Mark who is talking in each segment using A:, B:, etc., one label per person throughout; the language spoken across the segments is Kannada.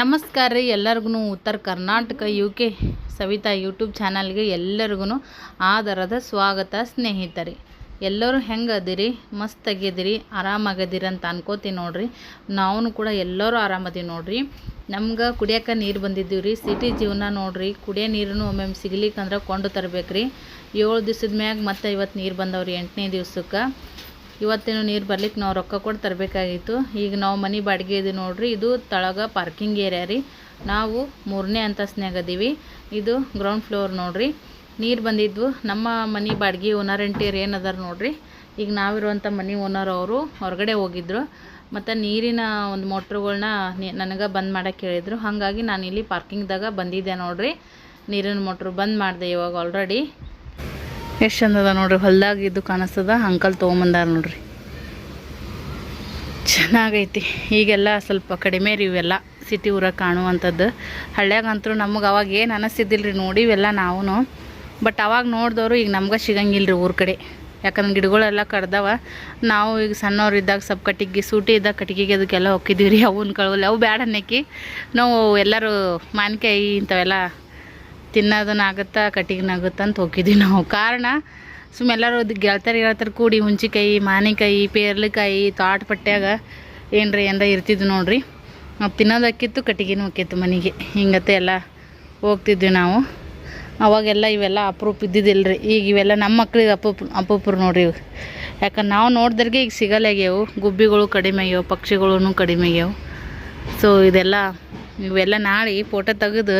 A: ನಮಸ್ಕಾರ ರೀ ಎಲ್ಲರಿಗೂ Uttara Karnataka U K Savita YouTube ಚಾನಲ್ಗೆ ಎಲ್ಲರಿಗೂ ಆದರದ ಸ್ವಾಗತ, ಸ್ನೇಹಿತರೆ. ಎಲ್ಲರೂ ಹೆಂಗೆ ಅದಿರಿ? ಮಸ್ತ್ ಆಗಿದಿರಿ ಆರಾಮಾಗದಿರಿ ಅಂತ ಅನ್ಕೋತೀನಿ ನೋಡ್ರಿ. ನಾವು ಕೂಡ ಎಲ್ಲರೂ ಆರಾಮದೀವಿ ನೋಡ್ರಿ. ನಮ್ಗೆ ಕುಡಿಯೋಕೆ ನೀರು ಬಂದಿದ್ದೀವಿ ರೀ. ಸಿಟಿ ಜೀವನ ನೋಡ್ರಿ. ಕುಡಿಯೋ ನೀರನ್ನು ಒಮ್ಮೊಮ್ಮೆ ಸಿಗ್ಲಿಕ್ಕಂದ್ರೆ ಕೊಂಡು ತರ್ಬೇಕು ರೀ ಏಳು ದಿವ್ಸದ ಮ್ಯಾಗ ಮತ್ತೆ ಇವತ್ತು ನೀರು ಬಂದವ್ರಿ ಎಂಟನೇ ದಿವ್ಸಕ್ಕೆ. ಇವತ್ತೇನು ನೀರು ಬರ್ಲಿಕ್ಕೆ ನಾವು ರೊಕ್ಕ ಕೊಟ್ಟು ತರಬೇಕಾಗಿತ್ತು. ಈಗ ನಾವು ಮನೆ ಬಾಡಿಗೆ ಇದೆ ನೋಡ್ರಿ, ಇದು ತಳಗ ಪಾರ್ಕಿಂಗ್ ಏರಿಯಾ ರೀ. ನಾವು ಮೂರನೇ ಅಂತಸ್ನ್ಯಾಗ ಅದೀವಿ. ಇದು ಗ್ರೌಂಡ್ ಫ್ಲೋರ್ ನೋಡ್ರಿ. ನೀರು ಬಂದಿದ್ವು. ನಮ್ಮ ಮನೆ ಬಾಡಿಗೆ ಓನರ್ ಎಂಟಿಯರ್ ಏನದಾರ ನೋಡ್ರಿ. ಈಗ ನಾವಿರುವಂಥ ಮನೆ ಓನರ್ ಅವರು ಹೊರಗಡೆ ಹೋಗಿದ್ರು. ಮತ್ತು ನೀರಿನ ಒಂದು ಮೋಟ್ರ್ಗಳನ್ನ ನನಗೆ ಬಂದ್ ಮಾಡೋಕ್ಕೆ ಹೇಳಿದ್ರು. ಹಾಗಾಗಿ ನಾನು ಇಲ್ಲಿ ಪಾರ್ಕಿಂಗ್ದಾಗ ಬಂದಿದ್ದೆ ನೋಡ್ರಿ. ನೀರಿನ ಮೋಟ್ರು ಬಂದ್ ಮಾಡಿದೆ ಇವಾಗ ಆಲ್ರೆಡಿ ಎಷ್ಟು ಚಂದದ ನೋಡ್ರಿ, ಹೊಲ್ದಾಗ ಇದು ಕಾಣಿಸ್ತದ, ಅಂಕಲ್ ತೊಗೊಂಬಂದಾರ ನೋಡ್ರಿ. ಚೆನ್ನಾಗೈತಿ. ಈಗೆಲ್ಲ ಸ್ವಲ್ಪ ಕಡಿಮೆ ರೀ ಇವೆಲ್ಲ ಸಿಟಿ ಊರ ಕಾಣುವಂಥದ್ದು. ಹಳ್ಳ್ಯಾಗಂತೂ ನಮಗೆ ಅವಾಗ ಏನು ಅನಿಸ್ತಿದ್ದಿಲ್ಲ ರೀ ನೋಡಿವೆಲ್ಲ ನಾವು ಬಟ್ ಅವಾಗ ನೋಡಿದವರು ಈಗ ನಮ್ಗೆ ಸಿಗಂಗಿಲ್ಲ ರೀ ಊರ ಕಡೆ. ಯಾಕಂದ್ರೆ ಗಿಡಗಳೆಲ್ಲ ಕಡ್ದವ. ನಾವು ಈಗ ಸಣ್ಣವ್ರು ಇದ್ದಾಗ ಸ್ವಲ್ಪ ಕಟ್ಟಿಗೆ, ಸೂಟಿ ಇದ್ದಾಗ ಕಟ್ಟಿಗೆಗೆ ಅದಕ್ಕೆಲ್ಲ ಹೋಗಿದ್ದೀವಿ ರೀ ಅವನ್ನ ಕಳವಲ್ಲ. ಅವು ಬ್ಯಾಡ ನಾವು ಎಲ್ಲರೂ ಮಾನ್ಕಾಯಿ ಇಂಥವೆಲ್ಲ ತಿನ್ನೋದನ್ನಾಗುತ್ತಾ ಕಟ್ಟಿಗೆನಾಗುತ್ತಾ ಅಂತ ಹೋಗಿದ್ವಿ ನಾವು. ಕಾರಣ ಸುಮ್ಮ ಎಲ್ಲರೂ ಗೆಳ್ತಾರೆ ಗೆಳ್ತಾರೆ ಕೂಡಿ ಹುಂಚಿಕಾಯಿ ಮಾನಿಕಾಯಿ ಪೇರ್ಲಿಕಾಯಿ ತಾಟ್ ಪಟ್ಯಾಗ ಏನ್ರಿ ಎಂದ ಇರ್ತಿದ್ವು ನೋಡ್ರಿ. ನಾವು ತಿನ್ನೋದಕ್ಕಿತ್ತು ಕಟ್ಟಿಗೆನೂ ಹೋಗಿತ್ತು ಮನೆಗೆ. ಹಿಂಗತ್ತೆ ಎಲ್ಲ ಹೋಗ್ತಿದ್ವಿ ನಾವು. ಅವಾಗೆಲ್ಲ ಇವೆಲ್ಲ ಅಪರೂಪ ಇದ್ದಿದ್ದಿಲ್ಲ ರೀ ಈಗ ಇವೆಲ್ಲ ನಮ್ಮ ಮಕ್ಳಿಗೆ ಅಪೂಪ ಅಪೂಪರು ನೋಡ್ರಿ ಇವು. ಯಾಕಂದ್ರೆ ನಾವು ನೋಡಿದ್ರಿಗೆ ಈಗ ಸಿಗಲಾಗ್ಯವು ಗುಬ್ಬಿಗಳು ಕಡಿಮೆ ಆಗ್ಯಾವ ಪಕ್ಷಿಗಳೂ ಕಡಿಮೆ ಆಗ್ಯಾವು. ಸೊ ಇದೆಲ್ಲ ಇವೆಲ್ಲ ನಾಳೆ ಫೋಟೋ ತೆಗೆದು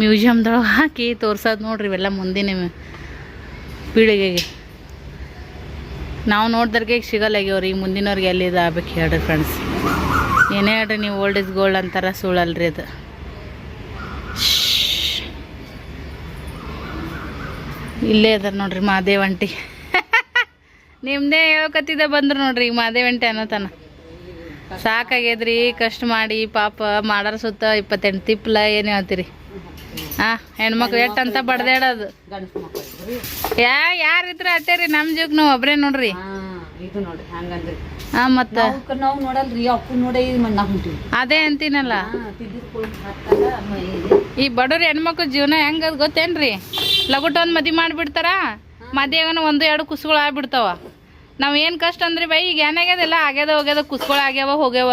A: ಮ್ಯೂಸಿಯಮ್ದೊಳಗೆ ಹಾಕಿ ತೋರ್ಸೋದು ನೋಡ್ರಿ ಇವೆಲ್ಲ ಮುಂದಿನ ಪೀಳಿಗೆಗೆ. ನಾವು ನೋಡ್ದರ್ಗೆ ಈಗ ಸಿಗಲ್ಲಾಗ್ಯವ್ರಿ ಈಗ ಮುಂದಿನವ್ರಿಗೆ ಎಲ್ಲಿ ಇದು ಆಗ್ಬೇಕು ಹೇಳ್ರಿ ಫ್ರೆಂಡ್ಸ್ ಏನೇ ಹೇಳ್ರಿ ನೀವು ಓಲ್ಡ್ ಇಸ್ ಗೋಲ್ಡ್ ಅಂತಾರ ಸುಳ್ಳಲ್ರಿ ಅದು. ಇಲ್ಲೇ ಅದಾರ ನೋಡ್ರಿ ಮಾದೇವಂಟಿ ನಿಮ್ದೇ ಹೇಳ್ಕತ್ತಿದ್ದೆ ಬಂದ್ರು ನೋಡ್ರಿ ಈಗ ಮಾದೇವಂಟಿ ಅನ್ನೋತನ ಸಾಕಾಗ್ಯದ್ರಿ, ಕಷ್ಟ ಮಾಡಿ ಪಾಪ, ಮಾಡಾರ ಸುತ್ತ ಇಪ್ಪತ್ತೆಂಟು ತಿಪ್ಪಲ ಏನು ಹೇಳ್ತೀರಿ? ಹಾ ಹೆಣ್ಮಕ್ಳು ಎಟ್ಟಂತ ಅಂತ ಬಡ್ದಾಡೋದು. ಯಾ ಯಾರಿದ್ರ ಅಟ್ಟೇರಿ ನಮ್ ನಮ್ಮ ಜೀವಕ್ಕೆ ನಾವು ಒಬ್ರೇ ನೋಡ್ರಿ.
B: ಇದು ನೋಡ್ರಿ ಹಂಗಂದ್ರಿ.
A: ಹಾ ಮತ್ತ?
B: ನಾವು ನಾವು ನೋಡಲ್ರಿ ಅಪ್ಪು ನೋಡೇ ಇದು ಮಣ್ಣ ಹೊಂಟಿವಿ.
A: ಅದೇ ಅಂತೀನಲ್ಲ? ಈ ಬಡವ್ರ ಹೆಣ್ಮಕ್ಳು ಜೀವನ ಹೆಂಗ ಗೊತ್ತೇನ್ರಿ? ಲಗುಟ ಒಂದು ಮದಿ ಮಾಡಿಬಿಡ್ತಾರ? ಮದ್ಯಾಗನ ಒಂದು ಎರಡು ಕುಸುಗಳು ಆಗ್ಬಿಡ್ತಾವ. ನಾವ್ ಏನ್ ಕಷ್ಟ ಅಂದ್ರಿ ಬೈ ಈಗ ಏನಾಗ್ಯದಲ್ಲ ಆಗ್ಯದ ಹೋಗ್ಯದ ಕುಸ್ಗಳು ಆಗ್ಯಾವ ಹೋಗ್ಯಾವ.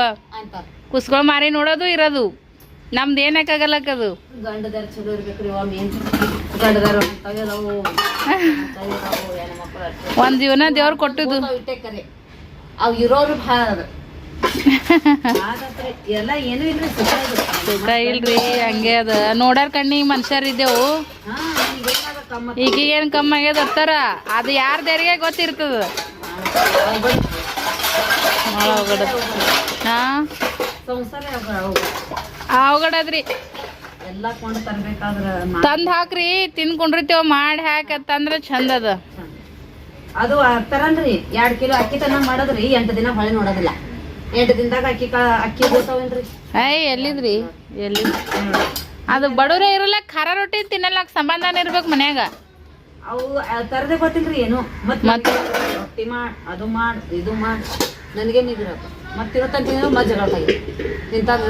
A: ಕುಸ್ಗಳು ಮಾರಿ ನೋಡೋದು ಇರೋದು. ನಮ್ದು ಏನಕ್ಕಾಗಲ್ಲಕ್ಕದು
B: ಗಂಡದಾರ ಚಲೋ ಇರ್ಬೇಕ್ರಿ
A: ಒಂದ್ ಜೀವನ ದೇವ್ರು ಕೊಟ್ಟಿದ್ದು.
B: ಅವು ಇರೋರು ಭಾಳ ಸುಖ
A: ಇಲ್ರಿ. ಹಂಗೆ ಅದ. ನೋಡ್ಯಾರ ಕಣ್ಣಿಗೆ ಮನುಷ್ಯರಿದ್ದೆವು
B: ಹಾ ಈಗ ಏನಾದ ಕಮ್ಮ.
A: ಈಗ ಏನ್ ಕಮ್ಮಿ ಆಗ್ಯದ ಅರ್ತಾರ ಅದು ಯಾರ್ದಾರಿಗೆ ಗೊತ್ತಿರ್ತದ? ಭಾಳ ಅವಘಡ. ಹಾ ಅವಘಡದ್ರಿ ತಂದ್ ಹಾಕ್ರಿ ತಿನ್ಕೊಂಡಿರ್ತೇವ ಮಾಡಿ ಹಾಕತ್ತಂದ್ರ ಚಂದ ಅದ.
B: ಅದು ತರನ್ರಿ ಎರಡ್ ಕಿಲೋ ಅಕ್ಕಿ ತನ ಮಾಡದ್ರಿ ಎಂಟು ದಿನ ಹೊಳೆ ನೋಡೋದಿಲ್ಲ. ಎಂಟು ದಿನದಾಗ ಅಕ್ಕಿ ಅಕ್ಕಿ ಬೀಳ್ತಾವೇನ್ರಿ?
A: ಐ ಎಲ್ಲಿದ್ರಿ? ಎಲ್ಲಿ? ಅದು ಬಡವ್ರೆ ಇರಲ್ಲ ಖಾರ ರೊಟ್ಟಿ ತಿನ್ನಲಾಕ ಸಂಬಂಧನೇ ಇರ್ಬೇಕು ಮನ್ಯಾಗ.
B: ಅವು ತರದೆ ಗೊತ್ತಿಲ್ರಿ ಏನು? ಮತ್ತೆ
A: ಮತ್ತ್?
B: ರೊಟ್ಟಿ ಮಾಡ್ ಅದು ಮಾಡ್ ಇದು ಮಾಡ್. ನನಗೇನ್ ಇದ್ರಪ್ಪ ಮತ್ ಇವತ್ತಂತ ಮಜ್ಜಗಳಾಗಿ ನಿಂತಾಗ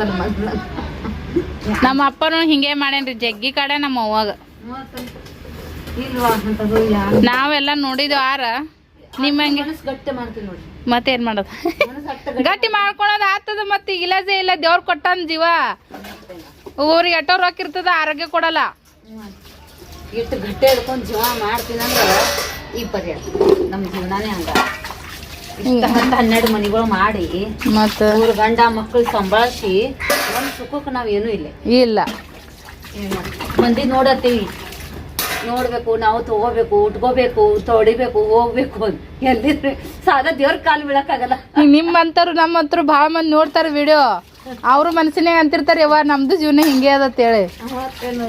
A: ನಮ್ಮ ಅಪ್ಪನು ಹಿಂಗೆ ಮಾಡೇನ್ರಿ ಜಗ್ಗಿ ಕಡೆ ನಮ್ಮ ಅವ್ವಾಗ. ನಾವೆಲ್ಲ ನೋಡಿದ್ವಿ ಆರ.
B: ನಿಮ್ಮಂಗೆ
A: ಮತ್ತೇನ್ ಮಾಡೋದು? ಗಟ್ಟಿ ಮಾಡ್ಕೊಳೋದು ಆಗ್ತದ ಮತ್ತೆ ಈಗ ಇಲ್ಲಜೆ ಇಲ್ಲ ದೇವ್ರ ಕೊಟ್ಟಾನ ಜೀವ. ಊರಿಗೆ ಎಷ್ಟೋ ರೊಕ್ಕ ಇರ್ತದ ಆರೋಗ್ಯ ಕೊಡಲ್ಲ.
B: ಇಟ್ಟು ಗಟ್ಟಿ ಹಿಡ್ಕೊಂಡು ಜೀವ ಮಾಡ್ತೀನಿ ಅಂದ್ರ ಈ ಪರಿಹಾರ ನಮ್ಮ ಜೀವನಾನೇ ಹಂಗ. ಇಷ್ಟ ಹತ್ತು ಹನ್ನೆರಡು ಮನಿಗಳು ಮಾಡಿ
A: ಮತ್ತೆ?
B: ಮೂರು ಗಂಡ ಮಕ್ಕಳು ಸಂಭಾಳಿಸಿ ಒಂದು ಸುಖಕ್ಕೆ ನಾವು ಏನು ಇಲ್ಲ.
A: ಇಲ್ಲ.
B: ಏನು? ಮಂದಿ ನೋಡತ್ತೀವಿ ನೋಡ್ಬೇಕು ನಾವು ತಗೋಬೇಕು ಉಟ್ಕೋಬೇಕು ತೊಡಿಬೇಕು ಹೋಗ್ಬೇಕು ಅಂತ. ಎಲ್ಲಿದ್ರೆ ಸಾದ ದೇವ್ರ ಕಾಲು ಬೀಳಕ್ಕಾಗಲ್ಲ.
A: ನಿಮ್ಮಂತರು ನಮ್ಮಂತರು ಭಾಳ ಮಂದಿ ನೋಡ್ತಾರ ವಿಡಿಯೋ. ಅವ್ರ ಮನಸ್ಸಿನಾಗ ಅಂತಿರ್ತಾರೆ ಯವ್ವ ನಮ್ದು ಜೀವನ ಹಿಂಗೆ ಅದ ಹೇಳಿ.
B: ಮತ್ತೇನು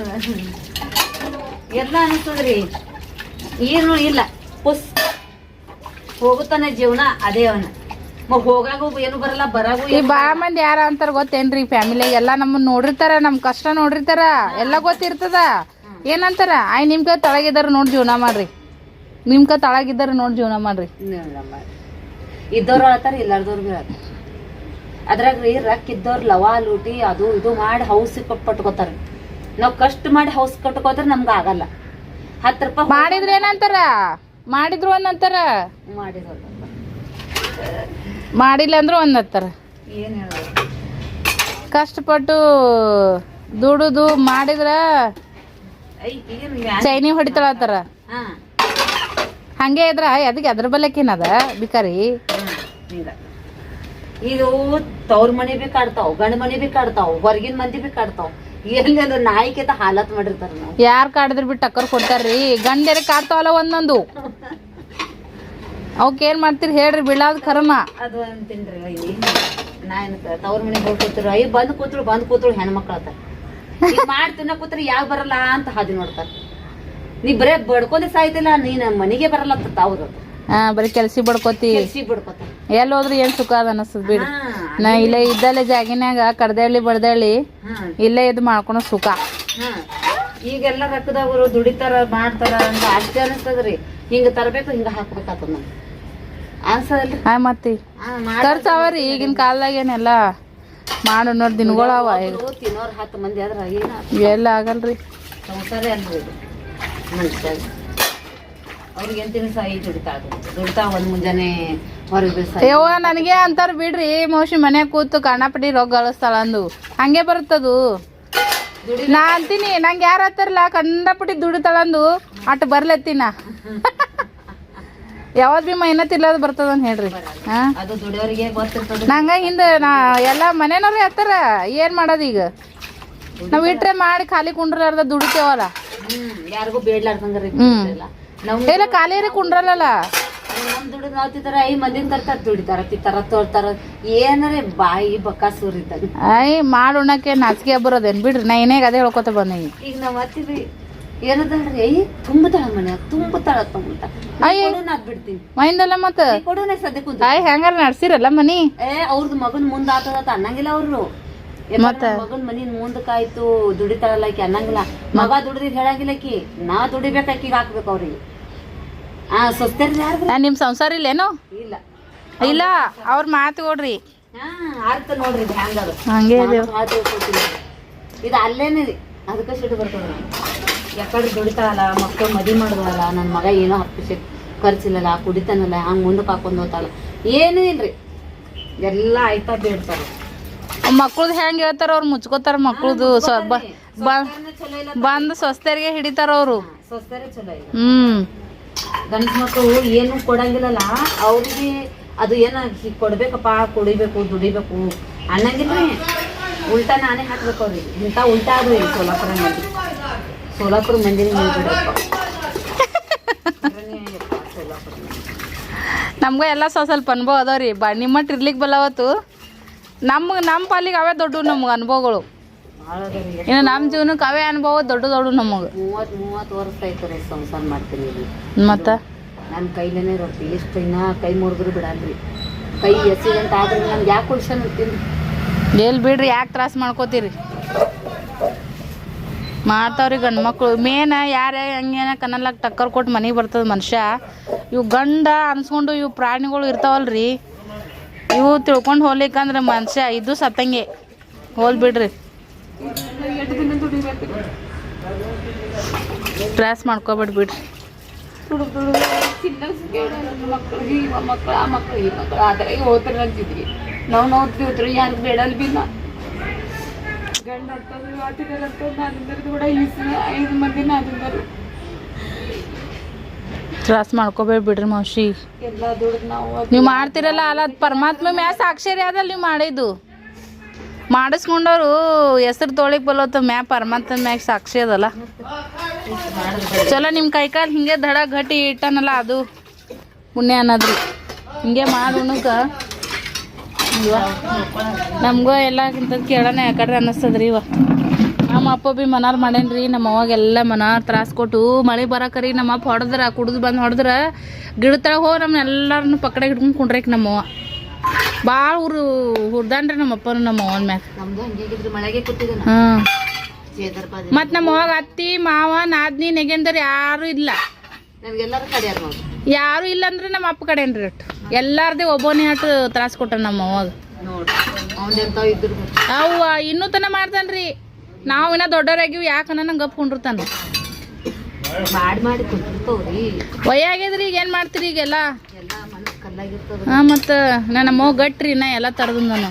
B: ಎಲ್ಲ ಅನಿಸ್ತದ್ರಿ. ಏನು ಇಲ್ಲ. ಪುಸ್. ಹೋಗುತ್ತಾನೆ ಜೀವನ ಅದೇ ಅವನ. ಬಾಳ ಹೋಗಾಗೂ ಏನು ಬರಲ್ಲ ಬರಾಗೂ
A: ಈ ಭಾಳ ಮಂದಿ ಯಾರ ಅಂತಾರ ಗೊತ್ತೇನ್ರಿ ಫ್ಯಾಮಿಲಿ ಎಲ್ಲ ನಮ್ಮನ್ನ ನೋಡಿರ್ತಾರ ನಮ್ ಕಷ್ಟ ನೋಡಿರ್ತಾರ ಎಲ್ಲ ಗೊತ್ತಿರ್ತದ. ಏನಂತಾರ? ಆಯ್ ನಿಮ್ಗ ತಳಗಿದಾರ ನೋಡಿ ಜೀವನ ಮಾಡ್ರಿ. ನಿಮ್ಗ ತಳಗಿದಾರ ನೋಡಿ ಜೀವನ ಮಾಡ್ರಿ.
B: ಇದ್ದವ್ರು ಹೇಳ್ತಾರ ಇಲ್ಲಾರ್ದವ್ರು ಬಿ ಹೇಳ್ತಾರ ಅದ್ರಾಗ ರೀ ರೊಕ್ಕ ಇದ್ದವ್ರು ಲವಾ ಲೂಟಿ ಅದು ಇದು ಮಾಡಿ ಹೌಸ್ ಪಟ್ಕೋತಾರ ನಾವ್ ಕಷ್ಟ ಮಾಡಿ ಹೌಸ್ ಕಟ್ಕೋದ್ರ ನಮ್ಗ ಆಗಲ್ಲ. ಹತ್ತು ರೂಪಾಯಿ
A: ಮಾಡಿದ್ರೆ ಏನಂತಾರ? ಮಾಡಿದ್ರು ಒಂದಂತಾರ
B: ಮಾಡಿದ್ರು
A: ಮಾಡಿಲ್ಲ ಅಂದ್ರು ಒಂದ್ ಅಂತಾರ
B: ಏನ್ ಹೇಳೋದು?
A: ಕಷ್ಟಪಟ್ಟು ದುಡುದು ಮಾಡಿದ್ರ
B: ಐ, ಏನ್ ವ್ಯಾ-
A: ಚೈನಿ ಹೊಡಿತಾಳತ್ತಾರ
B: ಹಾ.
A: ಹಂಗೆ ಇದ್ರ ಅದಕ್ಕೆ ಅದ್ರ ಬಲಕ್ಕೇನದ ಬಿಕಾರಿ?
B: ಹ್ಮ್, ಹಿಂಗ. ಇದು ತವ್ರ ಮನೆ ಬಿ ಕಾಡ್ತಾವ್ ಗಂಡ ಮನೆ ಬಿ ಕಾಡ್ತಾವ್ ಹೊರಗಿನ ಮಂದಿ ಬಿ ಕಾಡ್ತಾವ್ ಎಲ್ಲಿ ಅಂದ್ರೆ ನಾಯಿಕೆತ ಹಾಲತ್ ಮಾಡಿರ್ತಾರ ನಾವು.
A: ಯಾರ್ ಕಾಡಿದ್ರ ಬಿಟ್ಟು ಟಕ್ಕರ್ ಕೊಡ್ತಾರ್ರಿ. ಗಂಡೆರೆ ಕಾಡ್ತಾವಲ್ಲ ಒಂದೊಂದು. ಅವಕ್ ಏನ್ ಮಾಡ್ತೀರಿ ಹೇಳ್ರಿ ಬೀಳಾದ್ ಕರ್ಮ.
B: ಅದು ಅಂತೀನ್ರಿ ಅಯ್ಯ ನಾ ಏನಕ್ಕ ತವ್ರ ಮನೆಗೆ ಹೋಗಿ ಕೂತ್ರು ಐ ಬಂದ್ ಕೂತ್ರು ಬಂದ್ ಕೂತ್ರು ಹೆಣ್ಮಕ್ಳು ಆತ ಈಗ ಮಾಡಿ ತಿನ್ನ ಕೂತ್ರು ಯಾಕೆ ಬರಲ್ಲ ಅಂತ ಹಾದಿ ನೋಡ್ತಾರ. ನೀ ಬರೇ ಬಡ್ಕೊಂಡೆ ಸಾಯ್ತಿಲ್ಲ ನೀನ್ ಮನೆಗೆ ಬರಲ್ಲ ಅಂತ
A: ಹಾ ಬರೀ ಕೆಲ್ಸಿ ಬಡ್ಕೋತಿ. ಎಲ್ಲಿ ಹೋದ್ರೆ ಏನ್ ಸುಖ ಅದ ಅನಸ್ತದ
B: ಬಿಡಿ.
A: ನಾ ಇಲ್ಲೇ ಇದ್ದಲ್ಲೇ ಜಾಗಿನಾಗ ಕಡ್ದಳ್ಳಿ
B: ಬಡ್ದೇಳಿ
A: ಇಲ್ಲೇ ಇದು ಮಾಡ್ಕೊಳೋ ಸುಖ.
B: ಈಗೆಲ್ಲ ರೊಕ್ಕದವರು ದುಡಿತಾರ ಮಾಡ್ತಾರ ಅಂತ ಅಷ್ಟೇ ಅನಿಸ್ತದ್ರಿ. ಹಿಂಗ ತರಬೇಕು ಹಿಂಗ ಹಾಕ್ಬೇಕಾಗ್ತದ ನಮ್ಗೆ. ಅನ್ಸದಲ್ರಿ?
A: ಹಾಯ್ ಮತ್ತಿ.
B: ಹಾ,
A: ಖರ್ಚು ಅವರಿ ಈಗಿನ ಕಾಲದಾಗ ಏನೆಲ್ಲ? ಮಾಡು ನೋಡಿ ದಿನಗಳವ ಈಗ.
B: ತಿನ್ನೋರ್ ಹತ್ತು ಮಂದಿ ಆದ್ರ
A: ಎಲ್ಲ ಆಗಲ್ರಿ.
B: ಸಂಸಾರ ಅಲ್ರಿ ಮನುಷ್ಯ ಅವ್ರಿಗೆ ಈ ಒಂದ್ ಮುಂಜಾನೆ ಹೊರಗೆ
A: ನನಗೆ ಅಂತಾರ ಬಿಡ್ರಿ ಮೋಶಿ ಮನ್ಯಾಗ ಕೂತು ಕಣ್ಣಪಟ್ಟಿ ರೋಗ ಗಳಿಸ್ತಾಳ ಅಂದು. ಹಂಗೆ ಬರುತ್ತದು. ನಾ ಅಂತೀನಿ ನಂಗೆ ಯಾರು ಹತ್ತಾರಲ್ಲ ಕಂಡಪಟ್ಟಿ ದುಡಿತಾಳಂದು ಅಟ್ ಬರ್ಲತ್ತಿನ ಯಾವತ್ ಬಿ ಮೈನ ತಿರ್ಲಾದ ಬರ್ತದ ಅಂತ ಹೇಳ್ರಿ. ನಂಗ ಹಿಂದ ನಾ ಎಲ್ಲ ಮನೆನವ್ರು ಹತ್ತಾರ ಏನ್ ಮಾಡೋದು ಈಗ? ನಾವ್ ಇಟ್ರೆ ಮಾಡಿ ಖಾಲಿ ಕುಂಡ್ರಲಾರ್ದ ದುಡಿತೇವಲ್ಲ.
B: ಯಾರಿಗೂ ಬೇಡ್ಲಾರ್ದಂಗ್ರಿ
A: ಹ್ಮ್.
B: ನಮ್
A: ಇಲ್ಲ ಖಾಲಿಯರಿ ಕುಂಡ್ರಲ್ಲ
B: ನಮ್ ದುಡಿದ್ ನಾವ್ ತಿಂತಾರ ಐ ಮಂದಿನ ತರ್ತಾರ ದುಡಿತಾರ ತಿಂತಾರ ತೋರ್ತಾರ ಏನರೇ ಬಾಯಿ ಬಕಾಸೂರ್ ಇದ್ದಾಗ
A: ಐ ಮಾಡಿ ಉಣ್ಣಕ್ಕೆ ನಾಚಿಕೆ ಬರೋದೇನ್ ಬಿಡ್ರಿ? ನಾ ಏನೇ ಅದೇ ಹೇಳ್ಕೊತ ಬಂದಿ.
B: ಈಗ ನಾವ್ ಹತ್ತಿವಿ ಏನದಲ್ರಿ ಐ ತುಂಬತಾಳ ಮನೆ ತುಂಬತಾಳ ತುಂಬತಾಳ ಬಿಡ್ತೀನಿ.
A: ಮೈಂದಲ್ಲ ಮತ್ತ?
B: ನೀ ಕೊಡು ನಾ ಸದ್ಯ ಕುಂತ
A: ಆಯ್ ಹೆಂಗಾರ ನಡ್ಸಿರಲ್ಲ ಮನಿ?
B: ಏ ಅವ್ರದ್ದು ಮಗನ್ ಮುಂದ್ ಆತದ ಅನ್ನಂಗಿಲ್ಲ ಅವ್ರು? ಮಗನ್ ಮನಿ ಮುಂದಕ್ಕಾಯ್ತು ದುಡಿತಾಳಲ್ಲ ಆಕಿ ಅನ್ನಂಗಿಲ್ಲ. ಮಗ ದುಡಿದ್ ಹೇಳಂಗಿಲ್ಲ ಆಕಿ. ನಾ ದುಡಿಬೇಕ ಆಕಿಗೆ ಹಾಕ್ಬೇಕು ಅವ್ರಿಗೆ. ಆ ಸ್ವಸ್ಥರ್ದು ಯಾರ್ದು
A: ನಾ ನಿಮ್ ಸಂಸಾರ ಇಲ್ಲೇನು?
B: ಇಲ್ಲ.
A: ಇಲ್ಲ ಅವ್ರ ಮಾತು ಕೊಡ್ರಿ. ಹಂಗೆ ಇದೆ.
B: ಅಲ್ಲೇನೆ ಅದಕ್ಕೆ ಸಿಟ್ಟು ಬರ್ತದ ಯಾಕಡೆ ದುಡಿತಾಳಲ್ಲ ಮಕ್ಕಳು ಮದಿ ಮಾಡಿದ್ವಲ್ಲ ನನ್ನ ಮಗ ಏನೋ ಹತ್ತು ಪೈಸೆ ಖರ್ಚಿಲ್ಲಲ್ಲ ಕುಡಿತಾನಲ್ಲ ಹಂಗೆ ಮುಂದಕ್ಕೆ ಹಾಕೊಂಡು ಹೋಗ್ತಾಳ ಏನೂ ಇಲ್ರಿ. ಎಲ್ಲ ಆಯ್ತಾ ಬೇಡ್ತಾರ.
A: ಮಕ್ಳದ್ ಹೆಂಗ್ ಹೇಳ್ತಾರ ಅವ್ರು ಮುಚ್ಕೋತಾರ ಮಕ್ಳದು. ಬಂದ್ ಸ್ವಸ್ಥರಿಗೆ ಹಿಡಿತಾರ ಅವರು. ಹ್ಮ್.
B: ಗಂಡ ಮಕ್ಕಳು ಏನು ಕೊಡಂಗಿಲ್ಲಲ್ಲ, ಅವ್ರಿಗೆ ಅದು ಏನ ಕೊಡಬೇಕಪ್ಪ ಕೊಡ್ಬೇಕಪ್ಪ, ಕುಡಿಬೇಕು, ದುಡಿಬೇಕು. ಅನ್ನಂಗಿಲ್ರಿ. ಉಲ್ಟಾ ನಾನೇ ಹಾಕ್ಬೇಕು ಅವ್ರಿಗೆ. ಇಂಥ ಉಲ್ಟಾ ಅದು ಇಲ್ಲಿ ಸೋಲಾಪುರ ಮಂದಿ. ಸೋಲಾಪುರ ಮಂದಿನ.
A: ನಮ್ಗ ಎಲ್ಲ ಸ್ವಲ್ಪ ಸ್ವಲ್ಪ ಅನುಭವ ಅದಾವ್ರಿ. ಬಾ ನಿಮ್ಮ ಇರ್ಲಿಕ್ಕೆ ಬಲ್ಲವತ್ತು ನಮ್ಗೆ ನಮ್ಮ ಪಾಲಿಗೆ ಅವೇ ದೊಡ್ಡ ನಮ್ಗೆ ಅನುಭವಗಳು. ಇನ್ನು ನಮ್ಮ ಜೀವನಕ್ಕೆ ಅವೇ ಅನುಭವ ದೊಡ್ಡ ದೊಡ್ಡ ನಮಗೆ.
B: ಮೂವತ್ತು ಮೂವತ್ತು ವರ್ಷ ಆಯ್ತು ರೀ ಸಂಸಾರ ಮಾಡ್ತೀನಿ ಇಲ್ಲಿ.
A: ಮತ್ತ?
B: ನನ್ನ ಕೈಲೇನೆ ರೊಟ್ಟಿ ಎಷ್ಟು ಇನ್ನ ಕೈ ಮುರಿದ್ರು ಬಿಡಲ್ರಿ. ಕೈ ಎಸಿಡೆಂಟ್ ಆದ್ರೆ ನಮ್ಗೆ ಯಾಕೆ ಕುಳ್ಸನ್ ಇರ್ತೀನಿ
A: ಎಲ್ಲಿ ಬಿಡ್ರಿ ಯಾಕೆ ತ್ರಾಸ ಮಾಡ್ಕೋತೀರಿ? ಮಾಡ್ತಾವ್ರಿ ಗಂಡು ಮಕ್ಕಳು ಮೇನ ಯಾರೇ ಹಂಗೇನ ಕನ್ನಲಾಗ ಟಕ್ಕರ್ ಕೊಟ್ಟು ಮನೆಗೆ ಬರ್ತದ ಮನುಷ್ಯ. ಇವು ಗಂಡ ಅನ್ಸ್ಕೊಂಡು ಇವು ಪ್ರಾಣಿಗಳು ಇರ್ತಾವಲ್ರಿ. ಇವು ತಿಳ್ಕೊಂಡು ಹೋಗ್ಲಿಕ್ಕಂದ್ರೆ ಮನುಷ್ಯ ಇದು ಸತ್ತಂಗೆ. ಹೋಲ್ ಬಿಡ್ರಿ. ತ್ರಾಸ ಮಾಡ್ಕೊಬೇಡಿ ಬಿಡ್ರಿ.
B: ಮಕ್ಕಳಿಗೆ ಇವ ಮಕ್ಕಳು ಆ ಮಕ್ಕಳು ಈ ಮಕ್ಕಳು ನಾವು ನೋಡ್ತಿವ್ರಿ ಯಾರು ಬೇಡಲ್ ಬಿ ನಾ ಗಂಡ ಹತ್ತದು ಆಟಿಗಳು ಹತ್ತದು ನಾದಿಂದರದು ಕೂಡ ಈಸ್. ಐದು ಮಂದಿ ನಾದಿಂದರು
A: ತ್ರಾಸ ಮಾಡ್ಕೋಬೇಡಿ ಬಿಡ್ರಿ ಮಾವಶಿ.
B: ಎಲ್ಲ ದುಡ್ದು ನಾವು
A: ನೀವು ಮಾಡ್ತಿರಲ್ಲ ಅಲ್ಲ ಅದು ಪರಮಾತ್ಮ ಮ್ಯಾ ಸಾಕ್ಷರಿ ಅದಲ್ಲ ನೀವು ಮಾಡಿದ್ದು. ಮಾಡಿಸ್ಕೊಂಡವ್ರು ಹೆಸರು ತೊಳಿಕ್ ಬಲೋತ ಮ್ಯಾ ಪರಮಾತ್ಮ ಮ್ಯಾಗ ಸಾಕ್ಷಿ ಅದಲ್ಲ. ಚಲೋ ನಿಮ್ಮ ಕೈಕಾಲು ಹಿಂಗೆ ದಡ ಗಟ್ಟಿ ಇಟ್ಟನಲ್ಲ ಅದು. ಪುಣ್ಯ ಅನ್ನೋದ್ರಿ. ಹಿಂಗೆ ಮಾಡಿ ಉಣಕ. ನಮಗೂ ಎಲ್ಲ ಇಂಥದ್ದು ಕೇಳೋಣ ಯಾಕಂದ್ರೆ ಅನ್ನಿಸ್ತದ್ರಿ ಇವ. ನಮ್ಮ ಅಪ್ಪ ಬಿ ಮನಾರ್ ಮಾಡೇನ್ರಿ, ನಮ್ಮ ಅವಾಗೆಲ್ಲ ಮನಾರ್ ತ್ರಾಸ ಕೊಟ್ಟು, ಮಳೆ ಬರಕರಿ ನಮ್ಮ ಅಪ್ಪ ಹೊಡೆದ್ರ, ಕುಡ್ದು ಬಂದು ಹೊಡೆದ್ರ ಗಿಡ ತಳ ಹೋಗಿ ನಮ್ಮ ಎಲ್ಲರನ್ನು ಪಕ್ಕಡೆ ಹಿಡ್ಕೊಂಡು ಕುಂಡ್ರೈಕ್ ನಮ್ಮವ್ವ ಭಾಳ ಊರು ಹುರ್ದಾನ್ರಿ ನಮ್ಮ ಅಪ್ಪನು ನಮ್ಮ ಅವನ ಮ್ಯಾಗ. ಮತ್ ನಮ್ಮ ಅವಾಗ ಅತ್ತಿ ಮಾವ ನಾದ್ನಿ ನೆಗೆಂದರ್ ಯಾರು ಇಲ್ಲ. ಯಾರು ಇಲ್ಲ ಅಂದ್ರೆ ನಮ್ಮ ಅಪ್ಪ ಕಡೆನ್ರಿ ಅಟ್ಟು ಎಲ್ಲಾರ್ದೆ ಒಬ್ಬನೇ ಅಟ್ಟು ತ್ರಾಸ ಕೊಟ್ಟ ನಮ್ಮ ಅವಾಗ ಅವ ಇನ್ನೂ ತನ ಮಾಡ್ತಾನ್ರಿ. ನಾವು ಇನ್ನ ದೊಡ್ಡವರಾಗಿವಿ ಯಾಕನ ನಂಗೆ ಗಪ್ ಕುಂಡಿರ್ತಾನ.
B: ಮಾಡಿ ಮಾಡಿ ಕೊಟ್ಟಿರ್ತಾವ್ರಿ
A: ವಯ್ಯಾಗ್ಯದ್ರಿ ಈಗ ಏನು ಮಾಡ್ತೀರಿ ಈಗೆಲ್ಲ? ಹಾಂ, ಮತ್ತು ನನ್ನ ಮೋ ಗಟ್ರಿ ನಾ ಎಲ್ಲ ತರದು ನಾನು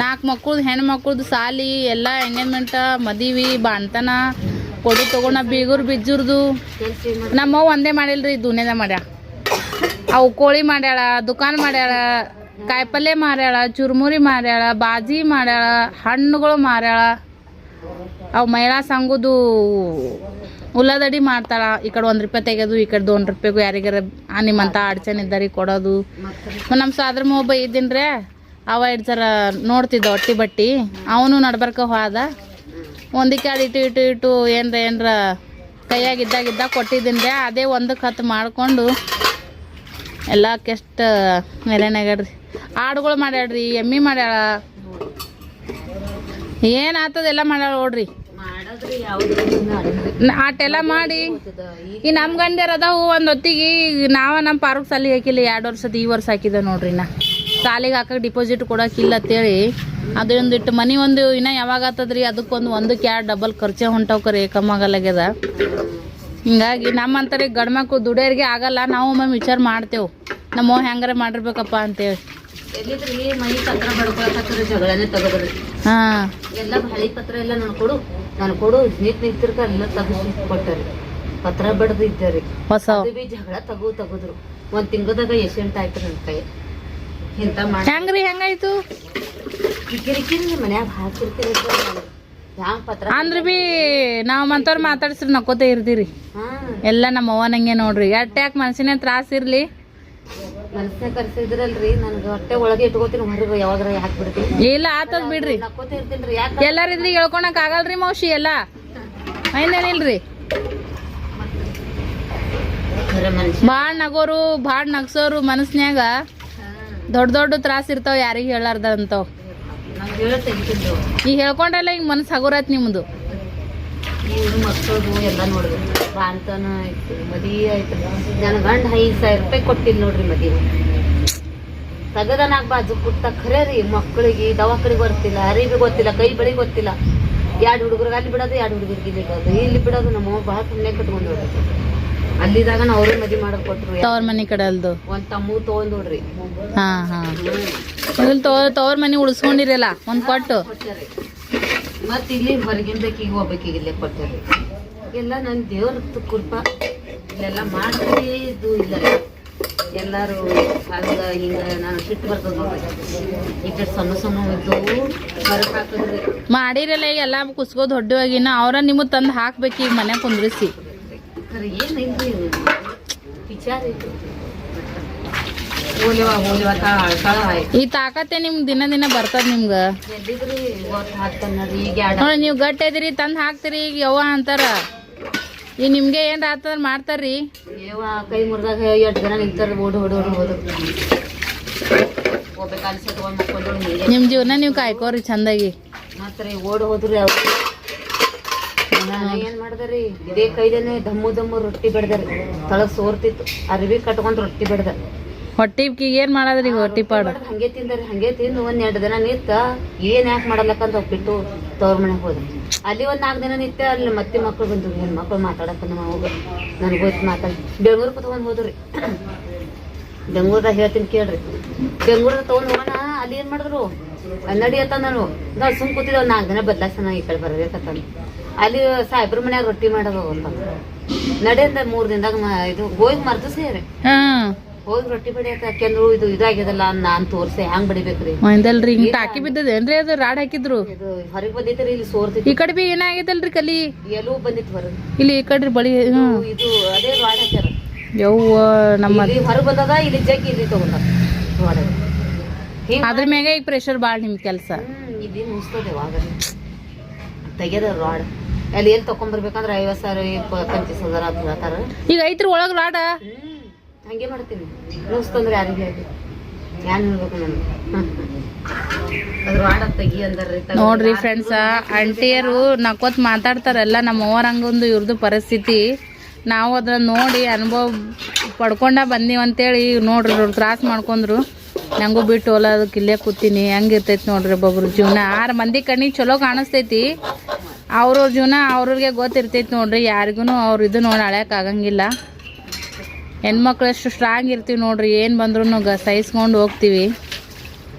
A: ನಾಲ್ಕು ಮಕ್ಕಳದ್ ಹೆಣ್ಣು ಮಕ್ಕಳದು ಸಾಲಿ, ಎಲ್ಲ ಎಂಗೇಜ್ಮೆಂಟ್ ಮದುವೆ, ಬಾಣ್ತನ, ಕೊಡು ತಗೊಂಡ ಬೀಗರು ಬಿಜ್ಜುರ್ದು. ನಮ್ಮ ಒಂದೇ ಮಾಡಿಲ್ರಿ, ದುನಿಯಾದ ಮಾಡ್ಯಾಳ. ಅವು ಕೋಳಿ ಮಾಡ್ಯಾಳ, ದುಕಾನ್ ಮಾಡ್ಯಾಳ ಕಾಯಿಪಲ್ಯ ಮಾರ್ಯಾಳ ಚುರುಮುರಿ ಮಾರ್ಯಾಳ ಬಾಜಿ ಮಾಡ್ಯಾಳ, ಹಣ್ಣುಗಳು ಮಾರ್ಯಾಳ. ಅವು ಮಹಿಳಾ ಸಂಘದ್ದು ಉಳ್ಳಾಗಡ್ಡಿ ಮಾಡ್ತಾಳ, ಈ ಕಡೆ ಒಂದು ರೂಪಾಯಿ ತೆಗೆದು, ಈ ಕಡೆ ದೊನ್ ರೂಪಾಯಿಗೂ ಯಾರಿಗಾರ ನಿಮ್ಮಂತ ಅಡ್ಚಣೆ ಇದ್ದಾರಿ ಕೊಡೋದು. ನಮ್ಮ ಸಾದ್ರ ಒಬ್ಬ ಇದ್ದೀನ್ರೆ, ಅವ ಇಟ್ ಸರ ನೋಡ್ತಿದ್ದ ಹೊಟ್ಟಿ ಬಟ್ಟಿ, ಅವನು ನಡ್ಬರ್ಕ ಹೋದ. ಒಂದಕ್ಕೆ ಅದು ಇಟ್ಟು ಇಟ್ಟು ಇಟ್ಟು ಏನರ ಏನರ ಕೈಯಾಗ ಇದ್ದಾಗ ಇದ್ದಾಗ ಕೊಟ್ಟಿದ್ದೀನಿ ಅದೇ ಒಂದಕ್ಕೆ ಹತ್ತು ಮಾಡಿಕೊಂಡು ಎಲ್ಲ ಕೆಷ್ಟ ನೆಲೆನಾಗಡ್ರಿ ಆಡುಗಳು ಮಾಡ್ಯಾಳ್ರಿ, ಎಮ್ಮಿ ಮಾಡ್ಯಾಳ. ಏನು ಆತದೆಲ್ಲ ಮಾಡ್ಯಾಳ ನೋಡ್ರಿ
B: ಮಾಡೋದ್ರಿ ಯಾವ್ದು ಅಡಂದ್ರಿ
A: ನ- ಆಟೆಲ್ಲ ಮಾಡಿ. ಈ ನಮ್ಮ ಗಂಡ್ಯರ ಅದಾವು ಒಂದು ಹೊತ್ತಿಗೆ ನಾವ ನಮ್ಮ ಪಾರ್ಕ್ ಸಾಲಿ ಹಾಕಿಲ್ಲ ಎರಡು ವರ್ಷದ ಈ ವರ್ಷ ಹಾಕಿದ ನೋಡ್ರಿ ನಾ. ಸಾಲಿಗೆ ಹಾಕಕ್ಕೆ ಡಿಪಾಸಿಟ್ ಕೊಡೋಕಿಲ್ಲ ಅಂತೇಳಿ. ಅದೊಂದಿಟ್ಟು ಮನಿ ಒಂದು ಇನ್ನ ಯಾವಾಗ ಆತದ್ರಿ? ಅದಕ್ಕೊಂದು ಒಂದಕ್ಕೆ ಎರಡು ಡಬಲ್ ಖರ್ಚೆ ಹೊಂಟವ್ಕರಿ ಕಮ್ಮಾಗಲ್ಲಾಗ್ಯದ ಹಿಂಗಾಗಿ ನಮ್ಮಂತರಿಗೆ ಗಂಡ್ಮಕ್ಳು ದುಡಿಯೋರಿಗೆ ಆಗಲ್ಲ ನಾವು ಒಮ್ಮೆ ವಿಚಾರ ಮಾಡ್ತೇವೆ. ನಮ್ಮ ಹೆಂಗಾರ ಮಾಡಿರ್ಬೇಕಪ್ಪ ಅಂತೇಳಿ. ಹಾಂ.
B: ಎಲ್ಲ ಹಳಿ ಪತ್ರ ಎಲ್ಲ ನೋಡ್ಕೊಡು. ಕೊಡು ನಾನು ಕೊಡೋ ನೀಟ್ ನಿಂತಿರ್ಕ ಎಲ್ಲ ತೆಗಿಸಿ ಕೊಟ್ಟರಿ. ಪತ್ರ ಬಡ್ದು ಇದ್ದಾರೆ.
A: ಹೊಸ.
B: ಬಿ ಜಗಳ ತಗೋ ತಗೋದ್ರು. ಒಂದ್ ತಿಂಗಳದಾಗ ಎಷ್ಟೆಂಟ್ ಆಯ್ತು ನನ್ನ ಕೈ. ಇಂತ
A: ಹೆಂಗ್ರಿ ಹೆಂಗಾಯ್ತು?
B: ಕಿರಿಕಿರಿ ಮನ್ಯಾಗ ಹ್ಯಾಂಗ ಪತ್ರ
A: ಅಂದ್ರ ಬಿ ನಾವು ಮಂತವ್ರು ಮಾತಾಡ್ಸ್ರಿ ನಕ್ಕೋತ ಇರ್ತೀರಿ
B: ಹಾ.
A: ಎಲ್ಲ ನಮ್ಮ ಅವ್ವನಂಗೆ ನೋಡ್ರಿ. ಯಾಕೆ ಮನ್ಸಿನ ತ್ರಾಸ ಇರ್ಲಿ.
B: ಮನಸ್ನಾಗ ಕರ್ಸಿದ್ರಲ್ರಿ ನನ್ಗೆ ಹೊಟ್ಟೆ ಒಳಗೆ ಇಟ್ಕೋತೀನಿ ಹೊರಗೆ ಯಾವಾಗ್ರ ಹಾಕ್ಬಿಡ್ತೀನಿ
A: ಇಲ್ಲ ಆತದ್ ಬಿಡ್ರಿ.
B: ನಕ್ಕೋತ ಇರ್ತೀನ್ರಿ ಯಾಕ
A: ಎಲ್ಲಾರಿದ್ರಿ ಹೇಳ್ಕೊಳಕ್ ಆಗಲ್ರಿ ಮೌಶಿ ಎಲ್ಲ. ಐನೇನಿಲ್ರಿ ಭಾಳ ನಗೋರು ಭಾಳ ನಗ್ಸೋರು ಮನಸ್ನ್ಯಾಗ ದೊಡ್ಡ ದೊಡ್ಡ ತ್ರಾಸ ಇರ್ತಾವ ಯಾರಿಗೆ ಹೇಳಾರ್ದ ಅಂತ
B: ನಂಗೆ ಹೇಳ ತೆಗಿತೀನಿ.
A: ಈಗ ಹೇಳ್ಕೊಂಡ್ರಲ್ಲ ಈಗ ಮನಸ್ಸು ಹಗುರತ್ ನಿಮ್ದು.
B: ಇವ್ರು ಮಕ್ಕಳದು ಎಲ್ಲ ನೋಡಿದ್ರು. ಬಾಂತನ ಆಯ್ತು ಮದಿ ಆಯ್ತು. ನನ್ನ ಗಂಡ ಐದು ಸಾವಿರ ರೂಪಾಯಿ ಕೊಟ್ಟಿಲ್ಲ ನೋಡ್ರಿ ಮದಿ. ತಗದನಾಗ ಬಾಜು ಕುಟ್ಟ ಖರೆ ರೀ. ಮಕ್ಕಳಿಗೆ ದವಾಖಾನಿಗೆ ಬರ್ತಿಲ್ಲ ಅರಿವಿ ಗೊತ್ತಿಲ್ಲ ಕೈ ಬಳಿ ಗೊತ್ತಿಲ್ಲ. ಎರಡು ಹುಡುಗರಿಗೆ ಅಲ್ಲಿ ಬಿಡೋದು ಎರಡು ಹುಡುಗರಿಗೆ ಇಲ್ಲಿ ಬಿಡೋದು. ಇಲ್ಲಿ ಬಿಡೋದು ನಮ್ಮ ಭಾಳ ಪುಣ್ಯ ಕಟ್ಕೊಂಡು ನೋಡ್ರಿ. ಅಲ್ಲಿದಾಗ ಅವ್ರೇ ಮದಿ ಮಾಡಕ್ ಕೊಟ್ರು.
A: ತವ್ರ ಮನಿ ಕಡೆ ಅಲ್ದು?
B: ಒಂದ್ ತಮ್ಮು ತಗೊಂಡ್ ನೋಡ್ರಿ.
A: ಹಾ ಹಾ. ತವ್ರ ಮನಿ ಉಳಿಸ್ಕೊಂಡಿರಲ್ಲ ಒಂದ್ ಕೊಟ್ಟು.
B: ಕೊಟ್ಟಾರಿ ಮತ್ ಇಲ್ಲಿ ಹೋಗ್ಬೇಕು ಹೋಗ್ಬೇಕೀಗ ಇಲ್ಲೇ ಕೊಟ್ಟಾರಿ ಎಲ್ಲ ನನ್ನ ದೇವ್ರ ಕೃಪ ಇಲ್ಲೆಲ್ಲ ಮಾಡ್ತೀವಿ ಇದು ಇಲ್ಲ. ಎಲ್ಲರೂ ಹಂಗ ಹಿಂಗೆ ನಾನು ಸಿಟ್ಟು ಬರ್ತದೆ ಈ ಕಡೆ ಸಣ್ಣ ಸಣ್ಣ ಇದ್ದವು ಹೊರಗೆ ಹಾಕಿದ್ರಿ
A: ಮಾಡಿರಲ್ಲ ಈಗ ಎಲ್ಲ ಕುಸ್ಕೋ ದೊಡ್ಡವಾಗಿನ ಅವ್ರ ನಿಮ್ಗೆ ತಂದು ಹಾಕ್ಬೇಕು ಈಗ ಮನೆ ಕುಂದ್ರಿಸಿ.
B: ಏನು ರೀ ವಿಚಾರ ಐತಿ ಹೋಲಿವ ಹೋಲಿವ
A: ಈ ತಾಕತ್ತೆ ನಿಮ್ ದಿನ ದಿನ ಬರ್ತದ ನಿಮ್ಗ? ನೋಡಿ ನೀವು ಗಟ್ಟಿ ಇದ್ರಿ ತಂದ್ ಹಾಕ್ತಿರಿ ಈಗ ಯವ್ವ ಅಂತಾರ. ಈ ನಿಮ್ಗೆ ಏನ್ ಆತದ ಮಾಡ್ತಾರ್ರಿ.
B: ಯವ್ವ ಕೈ ಮುರಿದಾಗ ಎಷ್ಟು ಜನ ನಿಂತಾರ ಓಡ್ ಓಡಿ ಓಡಿ ಓದ್
A: ನಿಮ್ ಜೀವನ ನೀವು ಕಾಯ್ಕೋರಿ ಚಂದಾಗಿ.
B: ಮಾತ್ರ ಓಡಿ ಹೋದ್ರಿ ಅವ್ರು. ಏನ್ ಮಾಡ್ದಾರಿ ಇದೇ ಕೈದೇನೆ ದಮ್ಮು ದಮ್ಮು ರೊಟ್ಟಿ ಬೆಡ್ದಾರಿ ತಳಗ್ ಸೋರ್ತಿತ್ತು ಅರ್ವಿ ಕಟ್ಕೊಂಡ್ ರೊಟ್ಟಿ ಬೆಡ್ದ.
A: ಹೊಟ್ಟಿ ಏನ್ ಮಾಡದ್ರಿ ಹೊಟ್ಟಿ ಪಾಡು?
B: ಹಂಗೆ ತಿಂದ್ರಿ ಹಂಗೆ ತಿಂದು ಒಂದ್ ಎರಡು ದಿನ ನಿತ್ತ ಏನ್ ಯಾಕೆ ಮಾಡಲಕ್ಕಂತ ಹೋಗ್ಬಿಟ್ಟು ತವ್ರ ಮನೆಗೆ ಹೋದ್ರಿ ಅಲ್ಲಿ ಒಂದ್ ನಾಲ್ಕು ದಿನ ನಿತ್ತ ಅಲ್ಲಿ ಮತ್ತೆ ಮಕ್ಳು ಬಂದ್ರು ಹೆಣ್ ಮಕ್ಳು ಮಾತಾಡಕ್ಕ ನನಗೆ ಹೋಯ್ತು ಮಾತಾಡಿ ಬೆಂಗ್ಳೂರ್ ತಗೊಂಡ್ ಹೋದ್ರಿ. ಬೆಂಗ್ಳೂರ್ದಾಗ ಹೇಳ್ತೀನಿ ಕೇಳ್ರಿ. ಬೆಂಗ್ಳೂರ್ದಾಗ ತಗೊಂಡ್ ಹೋಗೋಣ ಅಲ್ಲಿ ಏನ್ ಮಾಡಿದ್ರು? ನಡಿ ಅಂತ ನಾನು ನಾವು ಸುಮ್ ಕೂತಿದ್ದೆ ಒಂದ್ ನಾಲ್ಕು ದಿನ ಬದಲಾಯ್ಸಣ ಈ ಕಡೆ ಬರ್ಬೇಕಂತ ಅಲ್ಲಿ ಸಾಹೇಬ್ರ ಮನ್ಯಾಗ ರೊಟ್ಟಿ ಮಾಡೋದು ಅಂತ. ನಡೆಯಿಂದ ಮೂರ್ ದಿನದಾಗ ಇದು ಹೋಗಿ ಮರ್ದು ಸೇರಿ. ಹೋಗಿ ರೊಟ್ಟಿ ಬಡಿಯಕ ಯಾಕೆಂದ್ರು ಇದು ಇದಾಗ್ಯದಲ್ಲ ನಾನು ತೋರ್ಸಿ ಹ್ಯಾಂಗ್ ಬಡಿಬೇಕ್ರಿ?
A: ರೀ ಹಿಂಗ್ ಟಾಕಿ ಬಿದ್ದದೇನ್ರಿ ಅದು? ರಾಡ್ ಹಾಕಿದ್ರು.
B: ಇದು ಹೊರಗೆ ಬಂದೈತ್ರಿ ಇಲ್ಲಿ ಸೋರ್ತಿತ್ತು.
A: ಈ ಕಡೆ ಬಿ ಏನಾಗೈತಲ್ರಿ ಕಲಿ?
B: ಎಲ್ಲೂ ಬಂದಿತ್ತು ಹೊರಗೆ.
A: ಇಲ್ಲಿ ಈ ಕಡೆ ಬಳಿ ಹ್ಮ್.
B: ಇದು ಅದೇ ರಾಡ್ ಹಾಕ್ಯಾರ.
A: ಯವ್ವ ನಮ್ಮ
B: ಇಲ್ಲಿ ಹೊರಗೆ ಬಂದದ ಇಲ್ಲಿ ಜಗ್ಗಿ ಇಲ್ಲಿ ತಗೊಂಡ ರಾಡ್. ಹಿಂಗ್
A: ಅದ್ರ ಮ್ಯಾಗ ಈಗ ಪ್ರೆಷರ್ ಬಾಳ್ ನಿಮ್ ಕೆಲ್ಸ.
B: ಹ್ಮ್ ಇಲ್ಲಿ ನುಸ್ತದೆ ಯಾವಾಗ ತೆಗೆದ ರಾಡ್. ಅಲ್ಲಿ ಎಲ್ಲಿ ತಕೊಂಡ್ಬರ್ಬೇಕಂದ್ರೆ ಐವತ್ತು ಸಾವಿರ ಇಪ್ಪ- ಪಂಚೀಸ್ ಹಜಾರ ಅಂತ ಹೇಳ್ತಾರ.
A: ಈಗ ಐತ್ರಿ ಒಳಗ್ ರಾಡ?
B: ಹ್ಮ್. ಹಂಗೆ ಮಾಡ್ತೀನಿ. ನುಸ್ತಂದ್ರೆ ಯಾರಿಗೆ ಹೇಳ್ಬೇಕು
A: ನೋಡ್ರಿ
B: ರಾಡ್
A: ಫ್ರೆಂಡ್ಸ ಆಂಟಿಯರು ನಕ್ಕೋತ್ ಮಾತಾಡ್ತಾರಲ್ಲ ನಮ್ಮ ಅವ್ವರ ಹಂಗೊಂದು ಇವ್ರದ್ದು ಪರಿಸ್ಥಿತಿ. ನಾವು ಅದ್ರ ನೋಡಿ ಅನುಭವ ಪಡ್ಕೊಂಡ ಬಂದೀವಿ ಅಂತೇಳಿ ನೋಡ್ರಿ ಇವ್ರು ತ್ರಾಸ ಮಾಡ್ಕೊಂಡ್ರು. ನಂಗೂ ಬಿಟ್ಟು ಹೋಲೋದಕ್ಕೆ ಇಲ್ಲೇ ಕೂತೀನಿ ಹೆಂಗಿರ್ತೈತಿ ನೋಡ್ರಿ ಒಬ್ಬೊಬ್ರು ಜೀವನ. ಆರು ಮಂದಿ ಕಣ್ಣಿಗೆ ಚಲೋ ಕಾಣಿಸ್ತೈತಿ. ಅವ್ರವ್ರ ಜೀವನ ಅವ್ರವ್ರಿಗೆ ಗೊತ್ತಿರ್ತೈತಿ ನೋಡ್ರಿ ಯಾರಿಗೂ ಅವ್ರ ಇದು ನೋಡಿ ಅಳ್ಯಾಕ ಆಗಂಗಿಲ್ಲ. ಹೆಣ್ಮಕ್ಳು ಎಷ್ಟು ಸ್ಟ್ರಾಂಗ್ ಇರ್ತೀವಿ ನೋಡ್ರಿ ಏನು ಬಂದ್ರೂ ಗ ಸಹಿಸ್ಕೊಂಡು ಹೋಗ್ತೀವಿ.